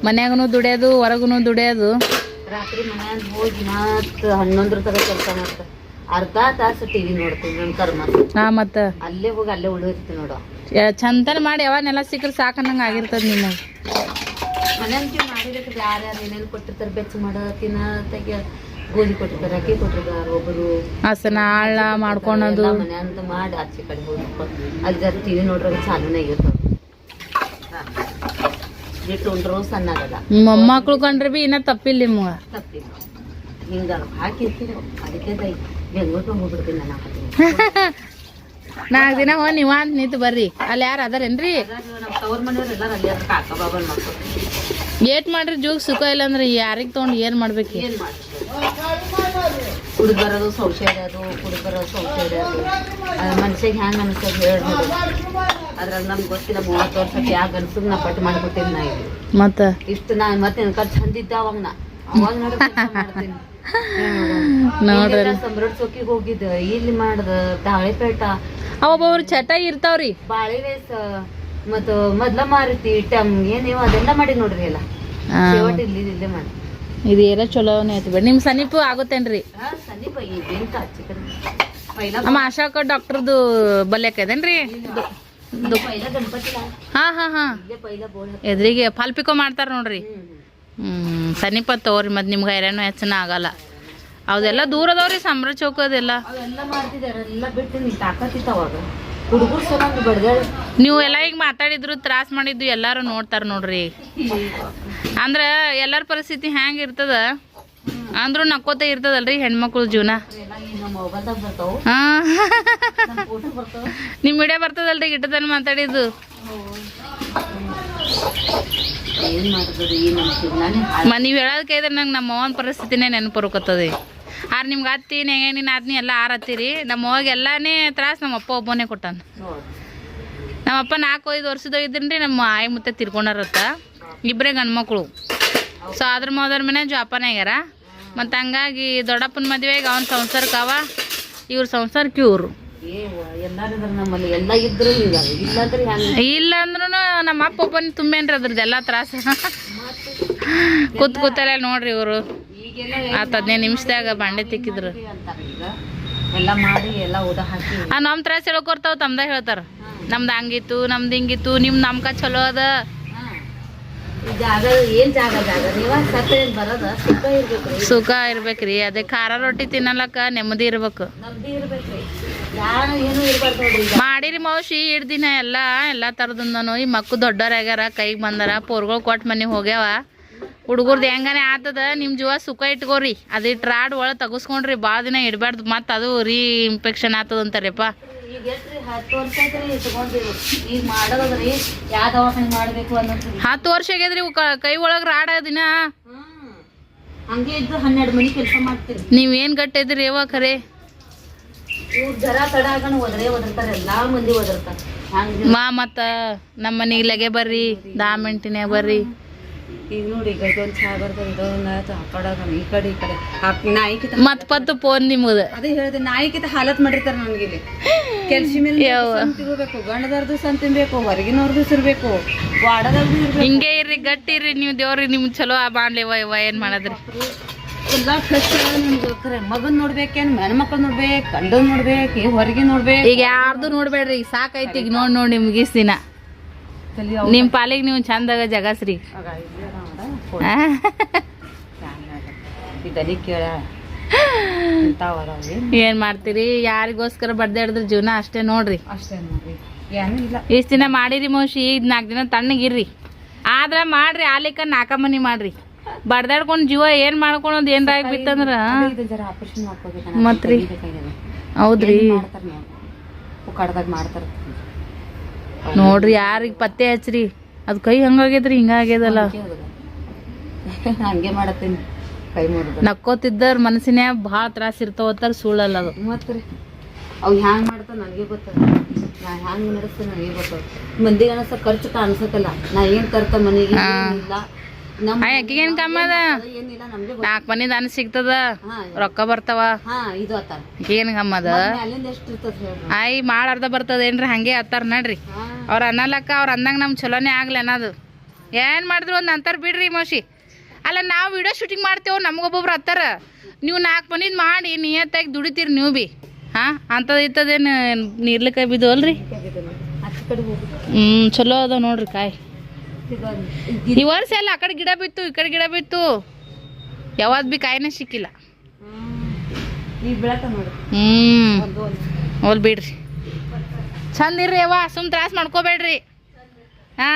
A: ಮನ್ಯಾಗೂ ದುಡಿಯೋದು ಹೊರಗೂ ದುಡಿಯೋದು.
B: ರಾತ್ರಿ ಮನ್ಯಾಗ ಹೋಗಿ ಮತ್ತು ಹನ್ನೊಂದರ ತಗ ಕೆಲಸ ಮಾಡ್ತಾರೆ ಅರ್ಧ ತಾಸು ಟಿವಿ ನೋಡ್ತೀನಿ ನನ್ನ ಕರ್ಮ
A: ನಾ ಮತ್ತು.
B: ಅಲ್ಲೇ ಹೋಗಿ ಅಲ್ಲೇ ಉಳಿದಿರ್ತೀನಿ ನೋಡು.
A: ಚಂದನ ಮಾಡಿ ಯಾವನ್ನೆಲ್ಲ ಸಿಕ್ಕರೆ ಸಾಕನ್ನಂಗೆ ಆಗಿರ್ತದೆ ನಿಮಗೆ.
B: ಮನೆಯಂತೀವಿ ಮಾಡಿದ್ರೆ ಯಾರ್ಯಾರು ಯಾರು ಏನೇನು ಕೊಟ್ಟಿರ್ತಾರೆ ಬೆಚ್ಚ ಮಾಡೋ ತಿನ್ನ ತೆಗೆ ಗೋಧಿ ಕೊಟ್ಟಿರ್ತಾರೆ ಅಕ್ಕಿ ಕೊಟ್ಟಿರ್ತಾರೆ ಒಬ್ಬರು
A: ಹಸನ ಆಳ ಮಾಡ್ಕೊಳೋದು
B: ಮನೆ ಅಂತ ಮಾಡಿ ಆಚೆ ಕಡೆ ಹೋಗಿ ಅಲ್ಲಿ ಜರ ನೋಡ್ರೆ ಚಾಲೂನೇ ಆಗಿರ್ತಾವ ಬಿಟ್ಟು ಉಂಡ್ರು ಸಣ್ಣ
A: ಮೊಮ್ಮಕ್ಳು ಕಂಡ್ರೆ ಬಿ ಇನ್ನ ತಪ್ಪಿಲ್ಲ ನಿಮ್ಗೆ.
B: ತಪ್ಪಿಲ್ಲ. ಹಿಂಗ ಹಾಕಿರ್ತೀರಿ ಅದಕ್ಕೆ ಹೋಗ್ಬಿಡ್ತೀನಿ ನಾನು
A: ನಾಲ್ಕು ದಿನ ಹೋಗಿ ನೀವು ಅಂತ ನಿಂತು ಬರ್ರಿ. ಅಲ್ಲಿ ಯಾರು ಅದಾರೇನ್ರಿ? ಏಟ್ ಮಾಡ್ರಿ ಜೂಗ್ ಸುಖ ಇಲ್ಲ ಅಂದ್ರೆ ಯಾರಿಗೆ ತೊಗೊಂಡು ಏನು ಮಾಡ್ಬೇಕು?
B: ಏನ್ ಕುಡಿದು ಬರೋದು ಇರೋದು ಇಡೋದು ಕುಡಿದು ಬರೋದು ಅದು ಇಡೋದು ಮನ್ಸಿಗೆ ಹ್ಯಾಂಗೆ ಅನ್ಸೋದು ಹೇಳ್ಬೋದು. ಅದ್ರಾಗ ನಮ್ಗೆ ಗೊತ್ತಿಲ್ಲ ಮೂವತ್ತು ವರ್ಷಕ್ಕೆ ಯಾವ ಅನ್ಸದ್ ನಾ ಪಟ್ಟು ಮಾಡ್ಕೊತೀನಿ ನಾ ಇಲ್ಲಿ.
A: ಮತ್ತೆ?
B: ಇಷ್ಟು ನಾ ಮತ್ತೆ ಖರ್ಚು ಚಂದಿದ್ದ ಅವಾಗ ನಾ. ಅವಾಗ
A: ನೋಡ್ರಿ.
B: ಸಮ್ರಾಟ್ ಚೌಕಿಗೆ ಹೋಗಿದ್ದ? ಇಲ್ಲಿ ಮಾಡ್ದ? ತಾಳಿಪೇಟ
A: ಅವೊಬ್ಬೊಬ್ರು ಚಟ ಇರ್ತಾವ್ರಿ.
B: ಬಾಳಿವೇಸ ಮತ್ತ ಮೊದ್ಲ ಮಾರುತಿ ಟಮ್ ಏನೇವ ಅದೆಲ್ಲ ಮಾಡಿ ನೋಡ್ರಿ ಎಲ್ಲ. ಇಲ್ಲಿ ಇಲ್ಲೇ ಮಾಡಿ
A: ಇದು ಏನೋ ಚಲೋನೇ ಐತಿ ಬಿಡಿ. ನಿಮ್ಮ ಸಮೀಪ ಆಗುತ್ತೇನ್ರಿ? ನಮ್ಮ ಆಶಾಕ ಡಾಕ್ಟರ್ದು
B: ಗಣಪತಿ
A: ಹಾ ಹಾ ಹಾ. ಎದ್ರಿಗೆ ಫಾಲ್ಪಿಕೋ ಮಾಡ್ತಾರ ನೋಡ್ರಿ.
B: ಹ್ಮ್
A: ಸನಿಪ ತಗೋರಿ ಮತ್ ನಿಮ್ಗೆ ಐರನ್ ಹೆಚ್ಚನ ಆಗಲ್ಲ. ಅವದೆಲ್ಲ ದೂರ ಅದಾವ್ರಿ ಸಂಬ್ರ ಚೌಕ ಅದೆಲ್ಲ ನೀವು ಎಲ್ಲ ಈಗ ಮಾತಾಡಿದ್ರು ತ್ರಾಸ ಮಾಡಿದ್ದು ಎಲ್ಲಾರು ನೋಡ್ತಾರ ನೋಡ್ರಿ. ಅಂದ್ರ ಎಲ್ಲರ ಪರಿಸ್ಥಿತಿ ಹ್ಯಾಂಗ ಇರ್ತದ? ಅಂದ್ರೂ ನಕ್ಕೋತ ಇರ್ತದಲ್ರಿ ಹೆಣ್ಮಕ್ಳು ಜೀವನ. ಹಾ. ನಿಮ್ ವಿಡಿಯೋ ಬರ್ತದಲ್ರಿ ಗಿಟ್ಟದನ್ನ ಮಾತಾಡಿದ್ದು. ಮನಿ ನೀವು ಹೇಳೋದ್ ಕೇಳಿದ್ರೆ ನಂಗೆ ನಮ್ಮ ಅವನ ಪರಿಸ್ಥಿತಿನೇ ನೆನಪು ಬರುಕತ್ತದ ಆರ್ ನಿಮ್ಗೆ ಅತ್ತಿ ನಿನ್ನ ಆದ್ನಿ ಎಲ್ಲ ಆರತ್ತೀರಿ ನಮ್ಮ ಹೋಗಿ ಎಲ್ಲನೇ ತ್ರಾಸ ನಮ್ಮ ಅಪ್ಪ ಒಬ್ಬನೇ ನಮ್ಮ ಅಪ್ಪ ನಾಲ್ಕು ಐದು ವರ್ಷದ ಇದ್ರಿ ನಮ್ಮ ಆಯಿ ಮುತ್ತೆ ತಿರ್ಕೊಂಡಾರತ್ತ. ಇಬ್ಬರೇ ಗಂಡ್ಮಕ್ಳು. ಸೊ ಅದ್ರ ಮೊದಲ ಮನೆ ಜಾಪನಾಗ್ಯಾರ ಮತ್ತು ಹಂಗಾಗಿ ದೊಡ್ಡಪ್ಪನ ಮದುವೆಗೆ ಅವ್ನ ಸಂಸಾರಕ್ಕೆ ಅವ, ಇವ್ರ ಸಂಸಾರಕ್ಕೆ
B: ಇಲ್ಲಾಂದ್ರೆ
A: ಇಲ್ಲ ಅಂದ್ರೂ ನಮ್ಮ ಅಪ್ಪ ಒಬ್ಬನ ತುಂಬೇನ್ರಿ ಅದ್ರದ್ದು ಎಲ್ಲ ತ್ರಾಸ. ಕೂತ್ ಕೂತಲ್ಲ ನೋಡ್ರಿ ಇವರು. ಹತ್ತು ಹದಿನೈದು ನಿಮಿಷದಾಗ ಬಾಂಡೆ ತಿಕ್ಕಿದ್ರು.
B: ಎಲ್ಲ ಮಾಡಿ ಎಲ್ಲ ಉದ ಹಾಕಿ.
A: ಆ ನಮ್ಮ ತ್ರಾಸ ಹೇಳ್ಕೊರ್ತಾವ ತಮ್ದ ಹೇಳ್ತಾರ. ನಮ್ದು ಹಂಗಿತ್ತು ನಮ್ದು ಹಿಂಗಿತ್ತು ನಿಮ್ ನಮ್ಕ ಚಲೋ ಅದ.
B: ಜಾಗ ಏನ್ ಜಾಗ ಜಾಗ? ನೀವ ಸತ್ತ ಏನ್ ಬರೋದ? ಸುಖ ಇರ್ಬೇಕ್ರಿ
A: ಸುಖ ಇರ್ಬೇಕ್ರಿ. ಅದೇ ಖಾರ ರೊಟ್ಟಿ ತಿನ್ನಲಕ್ಕ ನೆಮ್ಮದಿ ಇರ್ಬೇಕು. ಮಾಡಿರಿ ಮೌಶಿ ಇಡ್ ದಿನ ಎಲ್ಲ ಎಲ್ಲ ಥರದಿಂದನು ಈ ಮಕ್ಳು ದೊಡ್ಡವ್ರಾಗ್ಯಾರ ಕೈಗೆ ಬಂದಾರ ಪೋರ್ಗಳು ಕೊಟ್ಟು ಮನೆಗೆ ಹೋಗ್ಯಾವ. ಹುಡುಗರ್ದು ಹೆಂಗನೇ ಆತದ? ನಿಮ್ಮ ಜೀವ ಸುಖ ಇಟ್ಕೋರಿ. ಅದು ಟ್ರಾಡ್ ರಾಡ್ ಒಳಗೆ ತಗಸ್ಕೊಂಡ್ರಿ ಭಾಳ ದಿನ ಇಡಬಾರ್ದು ಮತ್ತು ಅದು ರೀ ಇನ್ಫೆಕ್ಷನ್ ಆತದ ಅಂತಾರಪ್ಪ.
B: ಹತ್ತು ವರ್ಷ
A: ಆಗ್ಯದ್ರಿ ಕ- ಒಳಗೆ ರಾಡ ದಿನ. ನೀವೇನ್ ಗಟ್ಟಿದ್ರಿ ಯಾವ ಖರೆ? ಮಾ ಮತ್ತ ನಮ್ಮ ಮನೆಗೆ ಲಗೆ ಬರ್ರಿ ದಾ ಮಿಂಟಿನ್ಯಾಗ ಬರ್ರಿ.
B: ಈಗ ನೋಡಿ ಈಗ ಇದೊಂದು ಚಾ ಬರ್ತದೆ ಇದೊಂದು ಆಯ್ತು ಆ ಕಡೆ ಈ ಕಡೆ ಈ ಕಡೆ. ನಾಯಿಕಿತ
A: ಮತ್ ಪತ್ತು ಫೋನ್ ನಿಮ್ಮದು
B: ಅದೇ ಹೇಳಿದೆ ನಾಯಿಕಿತ ಹಾಲತ್ ಮಾಡಿರ್ತಾರೆ ನನಗೆ ಇಲ್ಲಿ. ಕೆಲ್ಸಿ ಮೇಲೆ ತಿರ್ಬೇಕು ಗಂಡದವ್ರದ್ದು ಸಂತ ತಿನ್ಬೇಕು ಹೊರಗಿನವ್ರದ್ದು ಇರ್ಬೇಕು ವಾಡದವ್ರದ್ದು ಇರ್ಬೇಕು.
A: ಹಿಂಗೆ ಇರ್ರಿ ಗಟ್ಟಿ ಇರ್ರಿ ನೀವು ದೇವ್ರಿಗೆ ನಿಮ್ಗೆ ಚಲೋ ಆ ಬಾಣ್ಲಿವ ಇವ ಏನು ಮಾಡದ್ರಿ?
B: ಎಲ್ಲ ಫ್ರೆಶ್ ನಿಮ್ಗೆ ಮಗನ್ ನೋಡ್ಬೇಕೇನ್ ಹೆಣ್ಮಕ್ಳು ನೋಡ್ಬೇಕು ಗಂಡನ್ ನೋಡ್ಬೇಕು ಹೊರಗೆ ನೋಡ್ಬೇಕು.
A: ಈಗ ಯಾರ್ದು ನೋಡ್ಬೇಡ್ರಿ ಈಗ ಸಾಕೈತಿ ಈಗ ನೋಡಿ ನೋಡಿ ನಿಮ್ಗೆ ಇಸ್ ದಿನ. ನಿಮ್ಮ ಪಾಲಿಗೆ ನೀವು ಚಂದಾಗ ಜಗಸ್ರಿ ಆ?
B: ಇದನಿ ಕೇಳ ಇಂಥವದಾವೆ
A: ಏನ್ ಮಾಡ್ತೀರಿ? ಯಾರಿಗೋಸ್ಕರ ಬಡ್ದಾಡಿದ್ರ ಜೀವನ ಅಷ್ಟೇ ನೋಡ್ರಿ.
B: ಏನೂ
A: ಇಷ್ಟ್ ದಿನ ಮಾಡಿರಿ ಮೋಶಿ ಈಗ ನಾಲ್ಕು ದಿನ ತಣ್ಣಗಿರ್ರಿ ಆದ್ರ ಮಾಡ್ರಿ ಆಲಿಕ ನಾಲ್ಕ ಮನಿ ಮಾಡ್ರಿ. ಬಡ್ದಾಡ್ಕೊಂಡ್ ಜೀವ ಏನ್ ಮಾಡ್ಕೊಳೋದು ಏನ್ರ ಆಗಿ ಬಿತ್ತಂದ್ರ?
B: ಇದು
A: ಮತ್ರಿ? ಹೌದ್ರಿ. ನೋಡ್ರಿ ಯಾರಿಗ ಪತ್ತೆ ಹಚ್ರಿ. ಅದ್ ಕೈ ಹಂಗಾಗ್ಯದ್ರಿ ಹಿಂಗಾಗ್ಯದಲ್ಲ.
B: ಹಂಗೆ ಮಾಡತ್ತೀನಿ. ಕೈ ಮುರಿದ.
A: ನಕ್ಕೋತಿದ್ದವ್ರ ಮನಸ್ಸಿನ್ಯಾಗ ಭಾಳ ತ್ರಾಸ ಇರ್ತಾವತ್ತಾರ ಸುಳ್ಳಲ್ಲ ಅದು.
B: ಮತ್ರಿ ಅವ್ ಹ್ಯಾಂಗ್ ಮಾಡ್ತಾವ ನನಗೆ ಗೊತ್ತದ. ನಾ ಹ್ಯಾಂಗ್ ನಡೆಸ್ತೀನಿ ನನಗೆ ಗೊತ್ತದ. ಮಂದಿಗೆ ಅನಸ ಖರ್ಚು ಕಾಣಿಸಕ್ಕಲ್ಲ ನಾ ಏನ್ ತರ್ತ ಮನೆಗೆ. ಏನಿಲ್ಲ. ನಮ್ಮ
A: ಕಮ್ಮ ಅದ?
B: ಏನಿಲ್ಲ ನಮ್ಗೆ
A: ನಾಲ್ಕು ಮನಿ ದಾನ ಸಿಗ್ತದ? ರೊಕ್ಕ ಬರ್ತಾವ?
B: ಹಾ ಇದು ಆತಾರ.
A: ಏನು
B: ಅಲ್ಲಿಂದ ಎಷ್ಟು ಇರ್ತದ
A: ಆಯ್ ಮಾಡ್ ಅರ್ಧ ಬರ್ತದೇನ್ರಿ ಹಂಗೆ ಅತ್ತಾರ ನಡ್ರಿ. ಅವ್ರ ಅನ್ನಲಕ್ಕ ಅವ್ರ ಅಂದಂಗ ನಮ್ ಚಲೋನೇ ಆಗ್ಲಿ ಅನ್ನೋದು. ಏನ್ ಮಾಡಿದ್ರು ಒಂದ್ ಅಂತಾರ ಬಿಡ್ರಿ ಮೋಶಿ. ಅಲ್ಲ, ನಾವು ವಿಡಿಯೋ ಶೂಟಿಂಗ್ ಮಾಡ್ತೇವ್, ನಮ್ಗೊಬ್ಬೊಬ್ರು ಹತ್ತಾರ. ನೀವು ನಾಲ್ಕು ಮನಿದು ಮಾಡಿ ನಿಯತ್ತಾಗಿ ದುಡಿತೀರಿ ನೀವು ಬಿ. ಹಾಂ ಅಂಥದ್ದು ಇತ್ತದೇನು ನೀರ್ಲಿಕ್ಕೆ ಬಿದ್ದು ಅಲ್ರಿ ಹ್ಞೂ ಚಲೋ ಅದ ನೋಡ್ರಿ ಕಾಯಿ. ಈ ವರ್ಷ ಎಲ್ಲ ಆ ಕಡೆ ಗಿಡ ಬಿತ್ತು, ಈ ಕಡೆ ಗಿಡ ಬಿತ್ತು. ಯಾವಾಗ ಬಿ ಕಾಯಿನೇ ಸಿಕ್ಕಿಲ್ಲ.
B: ಒಂದು
A: ಹೋಲ್ ಬಿಡ್ರಿ. ಚಂದ ಇರ್ರಿ ಅವ್ವ ಸುಮ್ ತ್ರಾಸ ಮಾಡ್ಕೋಬೇಡ್ರಿ. ಹಾ.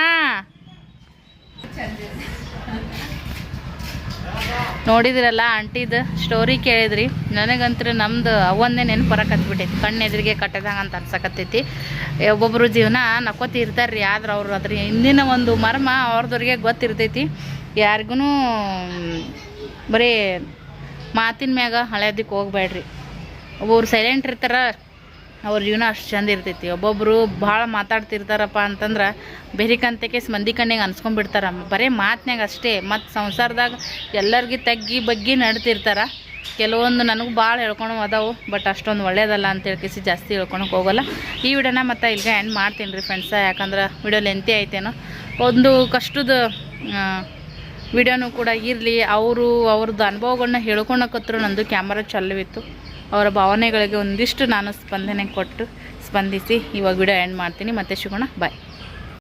A: ನೋಡಿದ್ರಲ್ಲ ಆಂಟಿದ ಸ್ಟೋರಿ ಕೇಳಿದ್ರಿ. ನನಗಂತೂ ನಮ್ದು ಅವನ್ನೇ ನೆನಪು ಬರಕತ್ಬಿಟ್ಟೈತಿ ಕಣ್ಣು ಎದುರಿಗೆ ಕಟ್ಟದಂಗ ಅಂತ ಅನ್ಸಕತ್ತೈತಿ. ಒಬ್ಬೊಬ್ರು ಜೀವನ ನಕ್ಕೋತಿ ಇರ್ತಾರ್ರಿ ಆದ್ರೆ ಅವ್ರು ಅದ್ರ ಹಿಂದಿನ ಒಂದು ಮರ್ಮ ಅವ್ರದವ್ರಿಗೆ ಗೊತ್ತಿರ್ತೈತಿ. ಯಾರಿಗೂ ಬರೀ ಮಾತಿನ ಮ್ಯಾಗ ಹಳೆದಕ್ಕೆ ಹೋಗ್ಬೇಡ್ರಿ ಒಬ್ಬೊಬ್ರು ಸೈಲೆಂಟ್ ಇರ್ತಾರ ಅವ್ರ ಜೀವನ ಅಷ್ಟು ಚಂದ ಇರ್ತೈತಿ. ಒಬ್ಬೊಬ್ರು ಭಾಳ ಮಾತಾಡ್ತಿರ್ತಾರಪ್ಪ ಅಂತಂದ್ರೆ ಬೇರಿಕಂತಕ್ಕೆ ಮಂದಿ ಕಣ್ಣಿಗೆ ಅನ್ಸ್ಕೊಂಡ್ಬಿಡ್ತಾರೆ. ಬರೀ ಮಾತಿನಾಗ ಅಷ್ಟೇ. ಮತ್ತು ಸಂಸಾರದಾಗ ಎಲ್ಲರಿಗೆ ತಗ್ಗಿ ಬಗ್ಗಿ ನಡ್ತಿರ್ತಾರ. ಕೆಲವೊಂದು ನನಗೂ ಭಾಳ ಹೇಳ್ಕೊಳೋ ಅದಾವು, ಬಟ್ ಅಷ್ಟೊಂದು ಒಳ್ಳೇದಲ್ಲ ಅಂತ ಹೇಳ್ಕೇಸಿ ಜಾಸ್ತಿ ಹೇಳ್ಕೊಳಕ್ಕೆ ಹೋಗಲ್ಲ. ಈ ವಿಡಿಯೋನ ಮತ್ತು ಇಲ್ಲಿಗೆ ಎಂಡ್ ಮಾಡ್ತೀನಿ ರೀ ಫ್ರೆಂಡ್ಸ ಯಾಕಂದ್ರೆ ವಿಡಿಯೋ ಲೆಂತಿ ಐತೇನೋ. ಒಂದು ಕಷ್ಟದ ವಿಡಿಯೋನು ಕೂಡ ಇರಲಿ. ಅವರು ಅವ್ರದ್ದು ಅನುಭವಗಳನ್ನ ಹೇಳ್ಕೊಳಕತ್ರು ನಂದು ಕ್ಯಾಮ್ರಾ ಚಲವಿತ್ತು. ಅವರ ಭಾವನೆಗಳಿಗೆ ಒಂದಿಷ್ಟು ನಾನು ಸ್ಪಂದನೆ ಕೊಟ್ಟು ಸ್ಪಂದಿಸಿ ಇವಾಗ ವಿಡಿಯೋ ಎಂಡ್ ಮಾಡ್ತೀನಿ. ಮತ್ತೆ ಸಿಗೋಣ ಬಾಯ್